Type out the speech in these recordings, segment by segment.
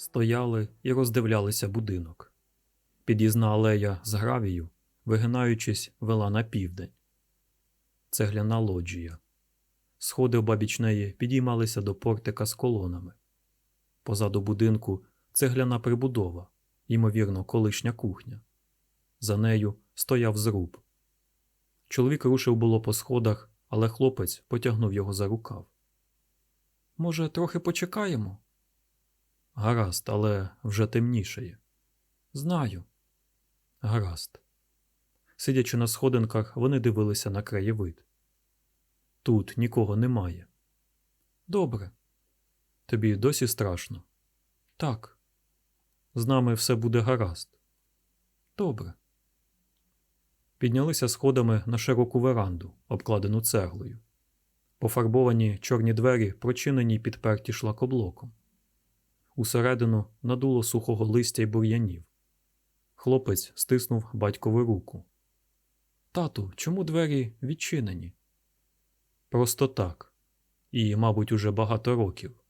Стояли і роздивлялися будинок. Під'їзна алея з гравію, вигинаючись, вела на південь. Цегляна лоджія. Сходи обабіч неї підіймалися до портика з колонами. Позаду будинку цегляна прибудова, ймовірно, колишня кухня. За нею стояв зруб. Чоловік рушив було по сходах, але хлопець потягнув його за рукав. Може, трохи почекаємо? Гаразд, але вже темнішає. Знаю. Гаразд. Сидячи на сходинках, вони дивилися на краєвид. Тут нікого немає. Добре. Тобі досі страшно? Так. З нами все буде гаразд. Добре. Піднялися сходами на широку веранду, обкладену цеглою. Пофарбовані чорні двері прочинені й підперті шлакоблоком. Усередину надуло сухого листя й бур'янів. Хлопець стиснув батькову руку. Тату, чому двері відчинені? Просто так. І, мабуть, уже багато років.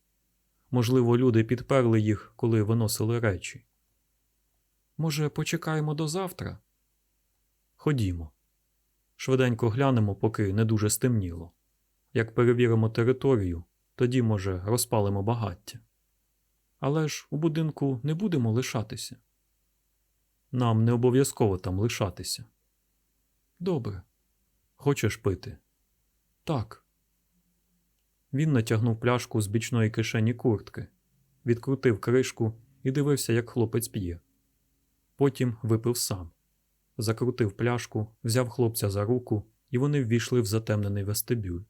Можливо, люди підперли їх, коли виносили речі. Може, почекаємо до завтра? Ходімо. Швиденько глянемо, поки не дуже стемніло. Як перевіримо територію, тоді, може, розпалимо багаття. Але ж у будинку не будемо лишатися. Нам не обов'язково там лишатися. Добре. Хочеш пити? Так. Він натягнув пляшку з бічної кишені куртки, відкрутив кришку і дивився, як хлопець п'є. Потім випив сам, закрутив пляшку, взяв хлопця за руку, і вони ввійшли в затемнений вестибюль.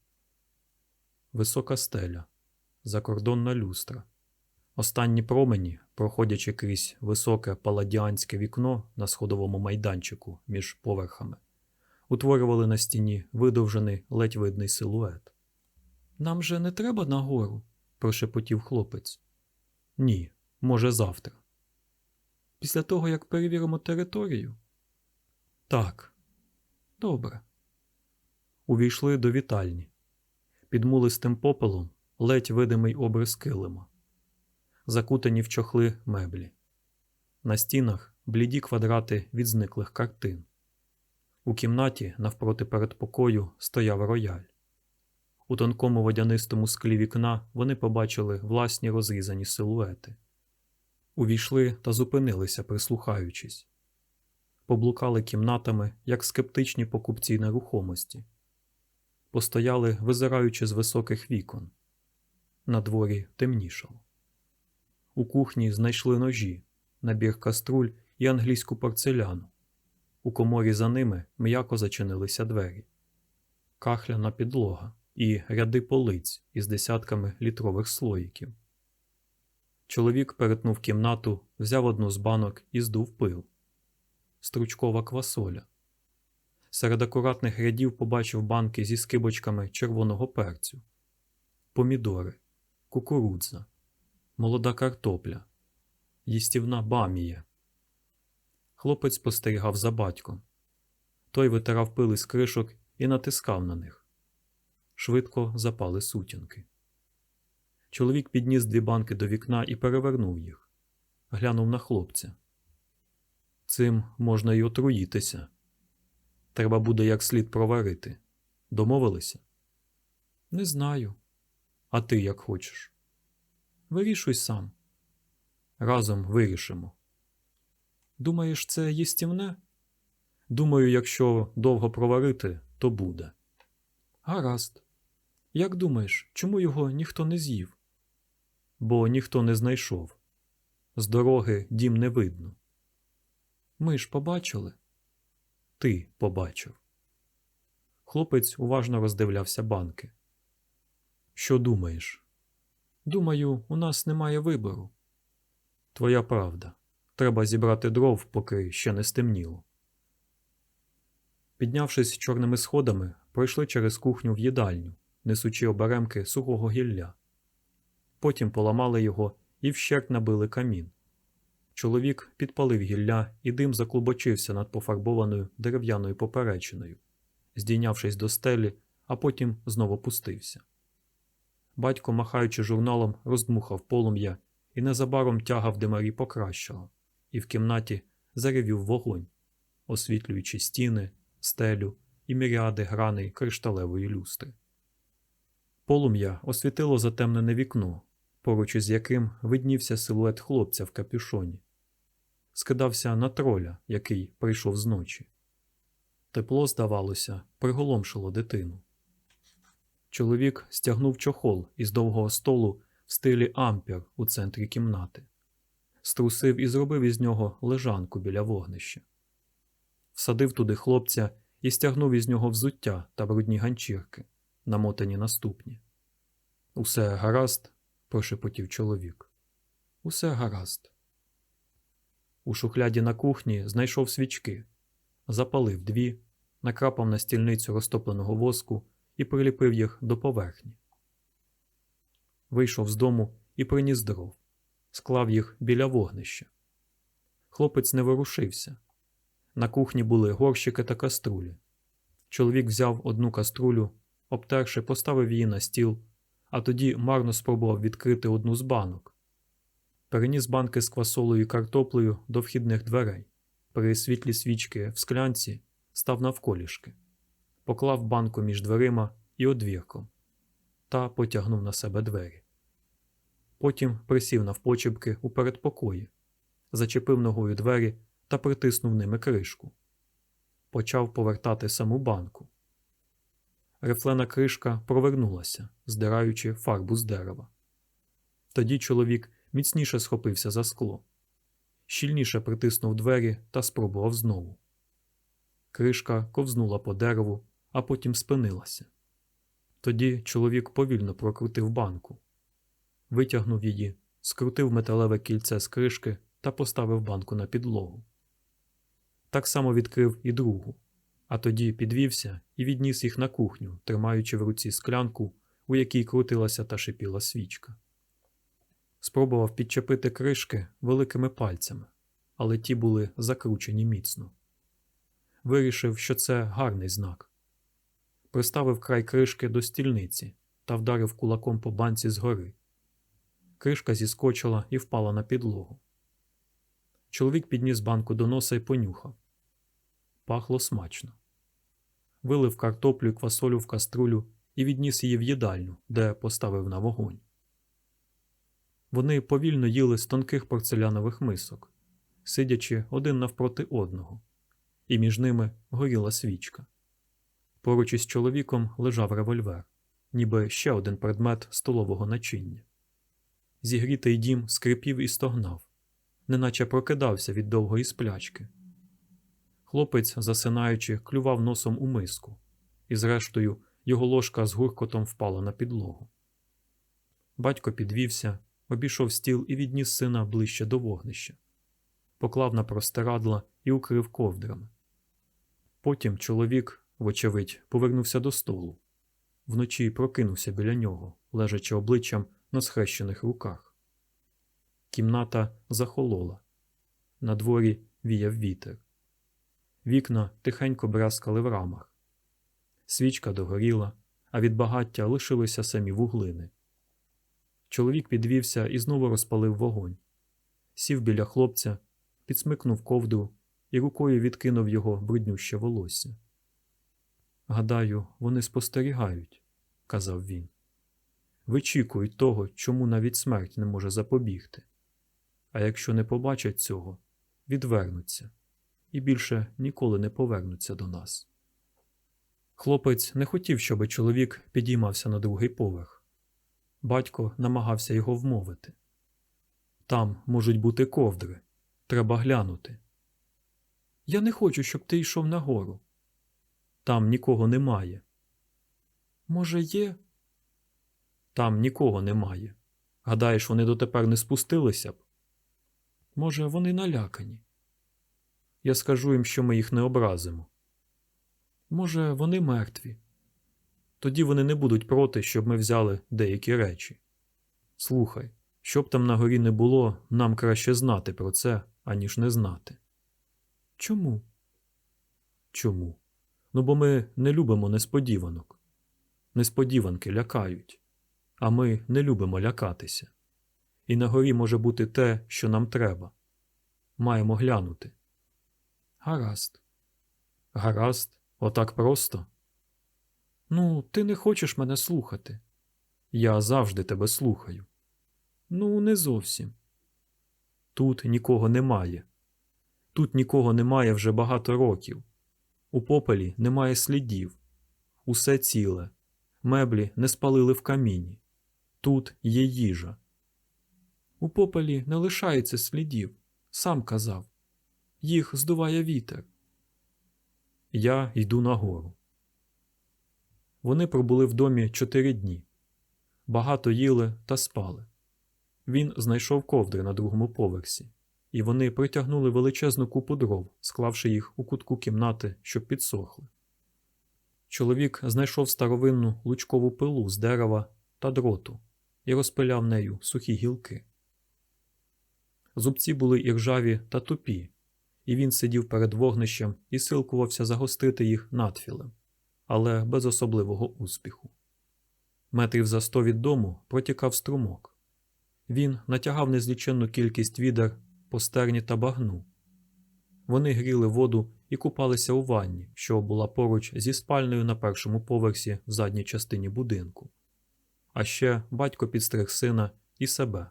Висока стеля, закордонна люстра. Останні промені, проходячи крізь високе паладіанське вікно на сходовому майданчику між поверхами, утворювали на стіні видовжений ледь видний силует. Нам же не треба нагору, прошепотів хлопець. Ні, може, завтра. Після того, як перевіримо територію? Так. Добре. Увійшли до вітальні. Під мулистим попелом ледь видимий обрис килима. Закутані в чохли меблі. На стінах бліді квадрати від зниклих картин. У кімнаті навпроти передпокою стояв рояль. У тонкому водянистому склі вікна вони побачили власні розрізані силуети. Увійшли та зупинилися, прислухаючись. Поблукали кімнатами, як скептичні покупці нерухомості. Постояли, визираючи з високих вікон. На дворі темнішало. У кухні знайшли ножі, набір каструль і англійську порцеляну. У коморі за ними м'яко зачинилися двері, кахляна підлога і ряди полиць із десятками літрових слоїків. Чоловік перетнув кімнату, взяв одну з банок і здув пил. Стручкова квасоля. Серед акуратних рядів побачив банки зі скибочками червоного перцю, помідори, кукурудза, молода картопля, їстівна бамія. Хлопець спостерігав за батьком. Той витирав пили з кришок і натискав на них. Швидко запали сутінки. Чоловік підніс дві банки до вікна і перевернув їх. Глянув на хлопця. Цим можна й отруїтися. Треба буде як слід проварити. Домовилися? Не знаю. А ти як хочеш? Вирішуй сам. Разом вирішимо. Думаєш, це їстівне? Думаю, якщо довго проварити, то буде. Гаразд. Як думаєш, чому його ніхто не з'їв? Бо ніхто не знайшов. З дороги дім не видно. Ми ж побачили. Ти побачив. Хлопець уважно роздивлявся банки. Що думаєш? Думаю, у нас немає вибору. Твоя правда. Треба зібрати дров, поки ще не стемніло. Піднявшись чорними сходами, пройшли через кухню в їдальню, несучи оберемки сухого гілля. Потім поламали його і вщерть набили камін. Чоловік підпалив гілля, і дим заклубочився над пофарбованою дерев'яною поперечиною, здійнявшись до стелі, а потім знову пустився. Батько, махаючи журналом, роздмухав полум'я і незабаром тяга в димарі покращала, і в кімнаті заревів вогонь, освітлюючи стіни, стелю і міріади граней кришталевої люстри. Полум'я освітило затемнене вікно, поруч із яким виднівся силует хлопця в капюшоні. Скидався на троля, який прийшов зночі. Тепло, здавалося, приголомшило дитину. Чоловік стягнув чохол із довгого столу в стилі ампір у центрі кімнати, струсив і зробив із нього лежанку біля вогнища. Всадив туди хлопця і стягнув із нього взуття та брудні ганчірки, намотані на ступні. Усе гаразд, прошепотів чоловік. Усе гаразд. У шухляді на кухні знайшов свічки, запалив дві, накрапав на стільницю розтопленого воску і приліпив їх до поверхні. Вийшов з дому і приніс дров, склав їх біля вогнища. Хлопець не ворушився. На кухні були горщики та каструлі. Чоловік взяв одну каструлю, обтерши, поставив її на стіл, а тоді марно спробував відкрити одну з банок. Переніс банки з квасолою і картоплею до вхідних дверей. При світлі свічки в склянці став навколішки, поклав банку між дверима і одвірком та потягнув на себе двері. Потім присів навпочепки у передпокої, зачепив ногою двері та притиснув ними кришку. Почав повертати саму банку. Рифлена кришка провернулася, здираючи фарбу з дерева. Тоді чоловік міцніше схопився за скло, щільніше притиснув двері та спробував знову. Кришка ковзнула по дереву, а потім спинилася. Тоді чоловік повільно прокрутив банку, витягнув її, скрутив металеве кільце з кришки та поставив банку на підлогу. Так само відкрив і другу, а тоді підвівся і відніс їх на кухню, тримаючи в руці склянку, у якій крутилася та шипіла свічка. Спробував підчепити кришки великими пальцями, але ті були закручені міцно. Вирішив, що це гарний знак. Приставив край кришки до стільниці та вдарив кулаком по банці згори. Кришка зіскочила і впала на підлогу. Чоловік підніс банку до носа і понюхав. Пахло смачно. Вилив картоплю і квасолю в каструлю і відніс її в їдальню, де поставив на вогонь. Вони повільно їли з тонких порцелянових мисок, сидячи один навпроти одного, і між ними горіла свічка. Поруч із чоловіком лежав револьвер, ніби ще один предмет столового начиння. Зігрітий дім скрипів і стогнав, неначе прокидався від довгої сплячки. Хлопець, засинаючи, клював носом у миску, і, зрештою, його ложка з гуркотом впала на підлогу. Батько підвівся, обійшов стіл і відніс сина ближче до вогнища, поклав на простирадла і укрив ковдрами. Потім чоловік, вочевидь, повернувся до столу. Вночі прокинувся біля нього, лежачи обличчям на схрещених руках. Кімната захолола. На дворі віяв вітер. Вікна тихенько брязкали в рамах. Свічка догоріла, а від багаття лишилися самі вуглини. Чоловік підвівся і знову розпалив вогонь. Сів біля хлопця, підсмикнув ковдру і рукою відкинув його бруднюще волосся. Гадаю, вони спостерігають, казав він. Вичікують того, чому навіть смерть не може запобігти. А якщо не побачать цього, відвернуться і більше ніколи не повернуться до нас. Хлопець не хотів, щоби чоловік підіймався на другий поверх. Батько намагався його вмовити. Там можуть бути ковдри. Треба глянути. Я не хочу, щоб ти йшов нагору. Там нікого немає. Може, є? Там нікого немає. Гадаєш, вони дотепер не спустилися б? Може, вони налякані. Я скажу їм, що ми їх не образимо. Може, вони мертві. Тоді вони не будуть проти, щоб ми взяли деякі речі. Слухай, щоб там на горі не було, нам краще знати про це, аніж не знати. Чому? Чому? Ну, бо ми не любимо несподіванок. Несподіванки лякають, а ми не любимо лякатися. і на горі може бути те, що нам треба. Маємо глянути. Гаразд. Гаразд, отак просто. Ну, ти не хочеш мене слухати. Я завжди тебе слухаю. Ну, не зовсім. Тут нікого немає. Тут нікого немає вже багато років. У попелі немає слідів. Усе ціле. Меблі не спалили в каміні. Тут є їжа. У попелі не лишається слідів, сам казав. Їх здуває вітер. Я йду нагору. Вони пробули в домі чотири дні. Багато їли та спали. Він знайшов ковдри на другому поверсі, і вони притягнули величезну купу дров, склавши їх у кутку кімнати, щоб підсохли. Чоловік знайшов старовинну лучкову пилу з дерева та дроту і розпиляв нею сухі гілки. Зубці були іржаві та тупі, і він сидів перед вогнищем і силкувався загострити їх надфілем, але без особливого успіху. Метрів за сто від дому протікав струмок. Він натягав незліченну кількість відер по стерні та багну. Вони гріли воду і купалися у ванні, що була поруч зі спальнею на першому поверсі в задній частині будинку. А ще батько підстриг сина і себе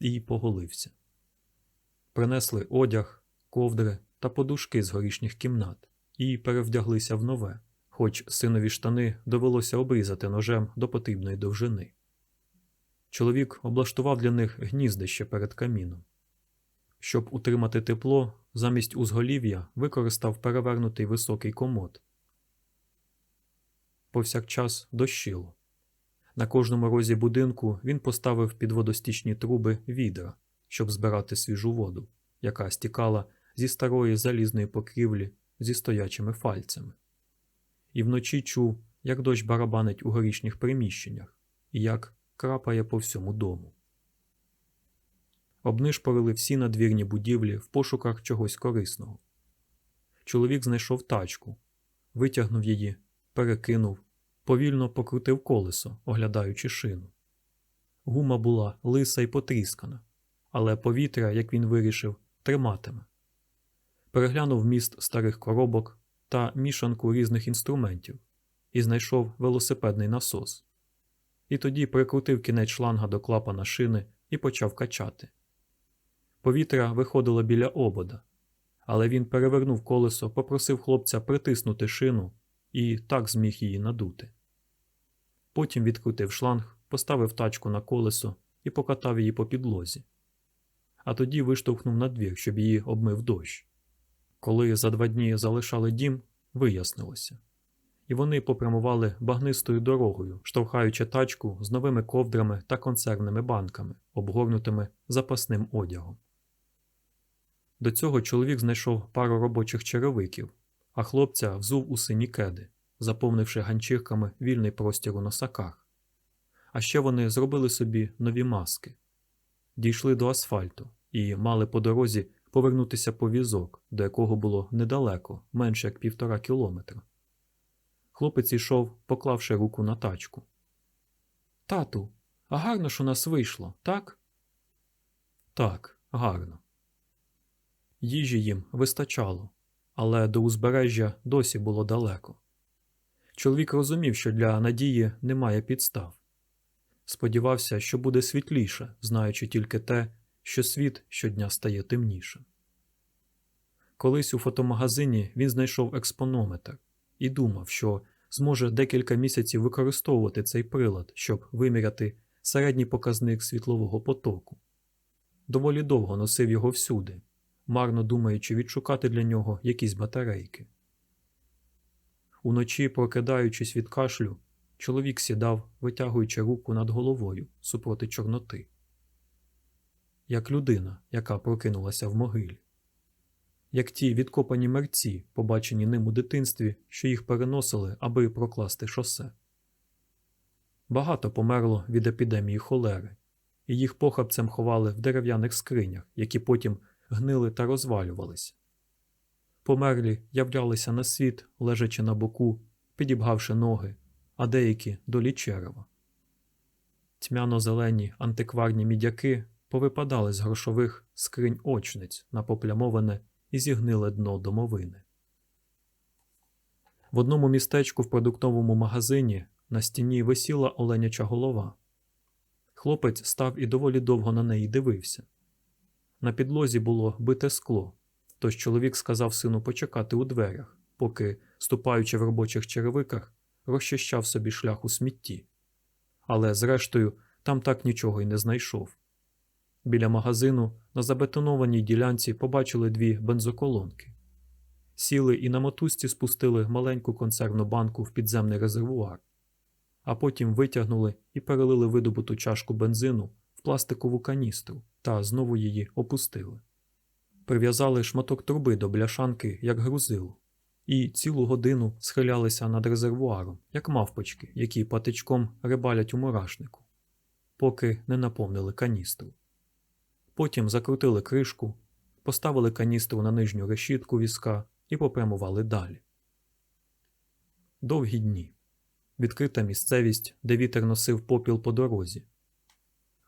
і поголився. Принесли одяг, ковдри та подушки з горішніх кімнат і перевдяглися в нове, хоч синові штани довелося обрізати ножем до потрібної довжини. Чоловік облаштував для них гніздище перед каміном. Щоб утримати тепло, замість узголів'я використав перевернутий високий комод. Повсякчас дощило. На кожному розі будинку він поставив під водостічні труби відра, щоб збирати свіжу воду, яка стікала зі старої залізної покрівлі зі стоячими фальцями. І вночі чув, як дощ барабанить у горішніх приміщеннях і як крапає по всьому дому. Обнишпорили всі надвірні будівлі в пошуках чогось корисного. Чоловік знайшов тачку, витягнув її, перекинув, повільно покрутив колесо, оглядаючи шину. Гума була лиса й потріскана, але повітря, як він вирішив, триматиме. Переглянув міст старих коробок та мішанку різних інструментів і знайшов велосипедний насос. І тоді прикрутив кінець шланга до клапана шини і почав качати. Повітря виходило біля обода, але він перевернув колесо, попросив хлопця притиснути шину і так зміг її надути. Потім відкрутив шланг, поставив тачку на колесо і покатав її по підлозі. А тоді виштовхнув на двір, щоб її обмив дощ. Коли за два дні залишали дім, вияснилося. І вони попрямували багнистою дорогою, штовхаючи тачку з новими ковдрами та консервними банками, обгорнутими запасним одягом. До цього чоловік знайшов пару робочих черевиків, а хлопця взув у сині кеди, заповнивши ганчірками вільний простір у носаках. А ще вони зробили собі нові маски, дійшли до асфальту і мали по дорозі повернутися по візок, до якого було недалеко, менше як півтора кілометра. Хлопець йшов, поклавши руку на тачку. Тату, а гарно ж у нас вийшло, так? Так, гарно. Їжі їм вистачало, але до узбережжя досі було далеко. Чоловік розумів, що для надії немає підстав. Сподівався, що буде світліше, знаючи тільки те, що світ щодня стає темнішим. Колись у фотомагазині він знайшов експонометр і думав, що зможе декілька місяців використовувати цей прилад, щоб виміряти середній показник світлового потоку. Доволі довго носив його всюди, марно думаючи відшукати для нього якісь батарейки. Уночі, прокидаючись від кашлю, чоловік сідав, витягуючи руку над головою супроти Чорноти, як людина, яка прокинулася в могилі, як ті відкопані мерці, побачені ним у дитинстві, що їх переносили, аби прокласти шосе. Багато померло від епідемії холери, і їх похабцем ховали в дерев'яних скринях, які потім гнили та розвалювалися. Померлі являлися на світ, лежачи на боку, підібгавши ноги, а деякі долі черева. Тьмяно-зелені антикварні мідяки повипадали з грошових скринь очниць на поплямоване і зігниле дно домовини. В одному містечку в продуктовому магазині на стіні висіла оленяча голова. Хлопець став і доволі довго на неї дивився. На підлозі було бите скло, тож чоловік сказав сину почекати у дверях, поки, ступаючи в робочих черевиках, розчищав собі шлях у смітті. Але, зрештою, там так нічого й не знайшов. Біля магазину на забетонованій ділянці побачили дві бензоколонки. Сіли і на мотузці спустили маленьку консервну банку в підземний резервуар, а потім витягнули і перелили видобуту чашку бензину в пластикову каністру та знову її опустили. Прив'язали шматок труби до бляшанки, як грузило, і цілу годину схилялися над резервуаром, як мавпочки, які патичком рибалять у мурашнику, поки не наповнили каністру. Потім закрутили кришку, поставили каністру на нижню решітку візка і попрямували далі. Довгі дні. Відкрита місцевість, де вітер носив попіл по дорозі.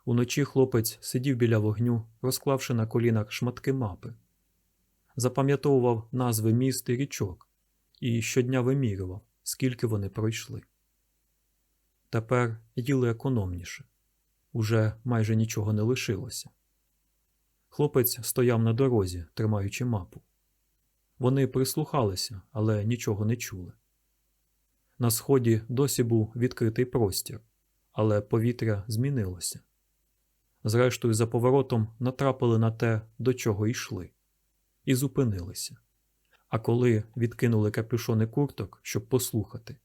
Уночі хлопець сидів біля вогню, розклавши на колінах шматки мапи. Запам'ятовував назви міст і річок і щодня вимірював, скільки вони пройшли. Тепер їли економніше уже майже нічого не лишилося. Хлопець стояв на дорозі, тримаючи мапу. Вони прислухалися, але нічого не чули. На сході досі був відкритий простір, але повітря змінилося. Зрештою, за поворотом натрапили на те, до чого йшли, і зупинилися. А коли відкинули капюшони курток, щоб послухати,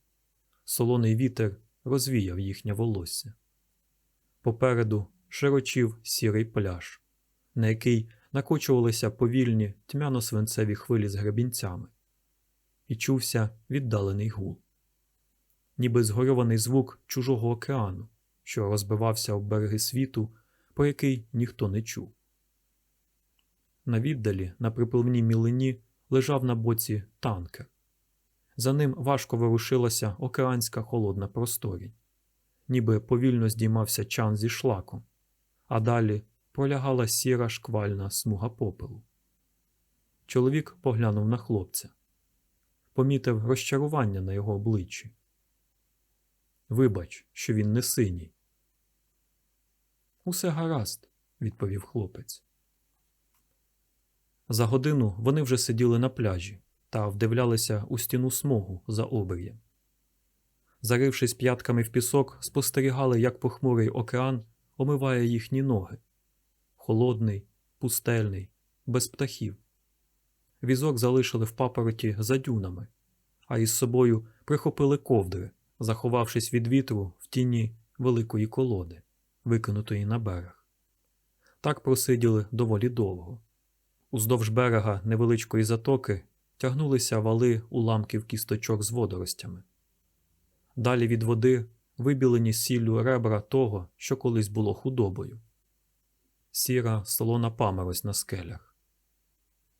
солоний вітер розвіяв їхнє волосся. Попереду широчів сірий пляж, на який накочувалися повільні тьмяно-свинцеві хвилі з гребінцями, і чувся віддалений гул, ніби згорьований звук чужого океану, що розбивався об береги світу, про який ніхто не чув. На віддалі, на припливній мілині, лежав на боці танкер. За ним важко ворушилася океанська холодна просторінь, ніби повільно здіймався чан зі шлаком, а далі пролягала сіра шквальна смуга попелу. Чоловік поглянув на хлопця, помітив розчарування на його обличчі. Вибач, що він не синій. Усе гаразд, відповів хлопець. За годину вони вже сиділи на пляжі та вдивлялися у стіну смогу за обрієм. Зарившись п'ятками в пісок, спостерігали, як похмурий океан омиває їхні ноги. Холодний, пустельний, без птахів. Візок залишили в папороті за дюнами, а із собою прихопили ковдри, заховавшись від вітру в тіні великої колоди, викинутої на берег. Так просиділи доволі довго. Уздовж берега невеличкої затоки тягнулися вали уламків кісточок з водоростями. Далі від води вибілені сіллю ребра того, що колись було худобою. Сіра солона паморозь на скелях.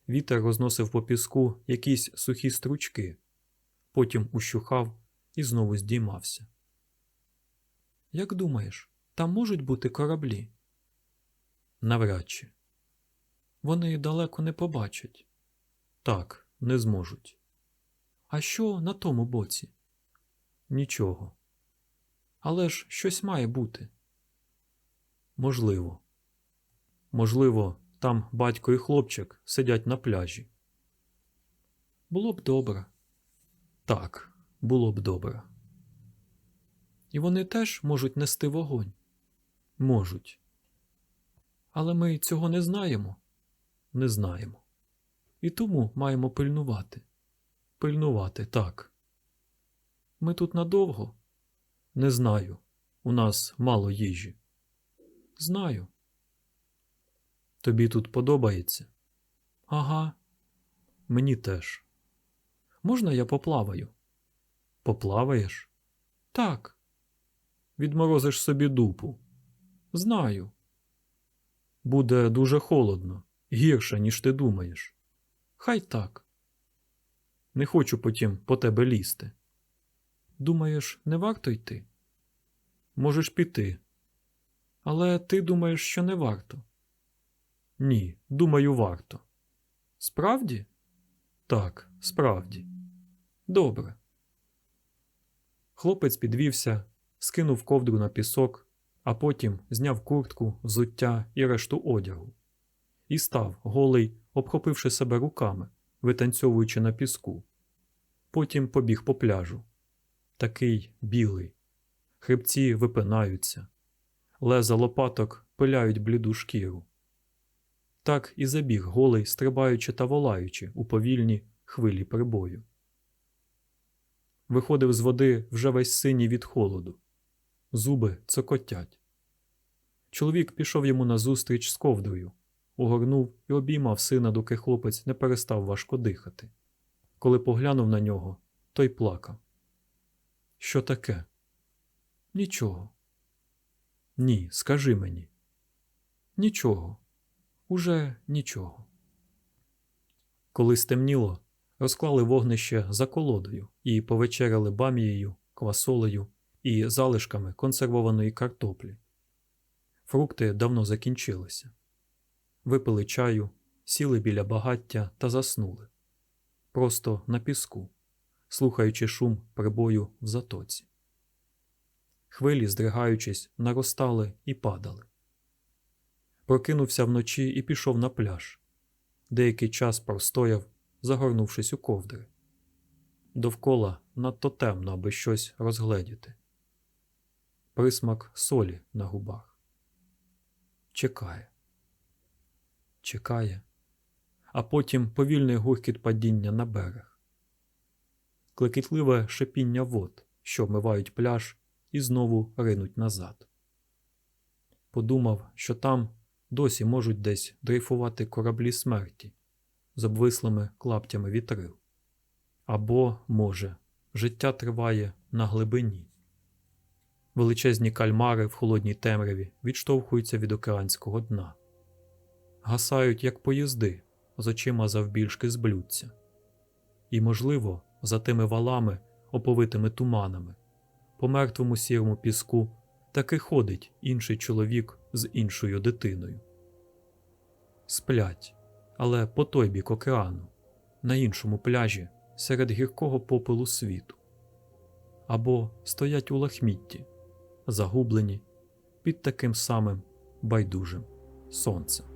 Вітер розносив по піску якісь сухі стручки, потім ущухав і знову здіймався. Як думаєш, там можуть бути кораблі? Навряд чи. Вони далеко не побачать. Так, не зможуть. А що на тому боці? Нічого. Але ж щось має бути. Можливо. Можливо, там батько і хлопчик сидять на пляжі. Було б добре. Так, було б добре. І вони теж можуть нести вогонь. Можуть. Але ми цього не знаємо. Не знаємо. І тому маємо пильнувати. Пильнувати, так. Ми тут надовго? Не знаю. У нас мало їжі. Знаю. Тобі тут подобається? Ага. Мені теж. Можна я поплаваю? Поплаваєш? Так. Відморозиш собі дупу. Знаю. Буде дуже холодно, гірше, ніж ти думаєш. Хай так. Не хочу потім по тебе лізти. Думаєш, не варто йти? Можеш піти. Але ти думаєш, що не варто? Ні, думаю, варто. Справді? Так, справді. Добре. Хлопець підвівся, скинув ковдру на пісок, а потім зняв куртку, взуття і решту одягу. І став, голий, обхопивши себе руками, витанцьовуючи на піску. Потім побіг по пляжу. Такий білий. Хребці випинаються. Леза лопаток пиляють бліду шкіру. Так і забіг голий, стрибаючи та волаючи у повільні хвилі прибою. Виходив з води вже весь синій від холоду. Зуби цокотять. Чоловік пішов йому назустріч з ковдрою, угорнув і обіймав сина, доки хлопець не перестав важко дихати. Коли поглянув на нього, той плакав. Що таке? Нічого. Ні, скажи мені. Нічого. Уже нічого. Коли стемніло, розклали вогнище за колодою і повечеряли бамією, квасолею і залишками консервованої картоплі. Фрукти давно закінчилися. Випили чаю, сіли біля багаття та заснули. Просто на піску, слухаючи шум прибою в затоці. Хвилі, здригаючись, наростали і падали. Прокинувся вночі і пішов на пляж. Деякий час простояв, загорнувшись у ковдри. Довкола надто темно, аби щось розгледіти. Присмак солі на губах. Чекає. Чекає, а потім повільний гуркіт падіння на берег. Клекітливе шипіння вод, що вмивають пляж і знову ринуть назад. Подумав, що там досі можуть десь дрейфувати кораблі смерті з обвислими клаптями вітрил. Або, може, життя триває на глибині. Величезні кальмари в холодній темряві відштовхуються від океанського дна, гасають, як поїзди, з очима завбільшки з блюдця. І, можливо, за тими валами, оповитими туманами, по мертвому сірому піску таки ходить інший чоловік з іншою дитиною. Сплять, але по той бік океану, на іншому пляжі, серед гіркого попелу світу. Або стоять у лахмітті, загублені під таким самим байдужим сонцем.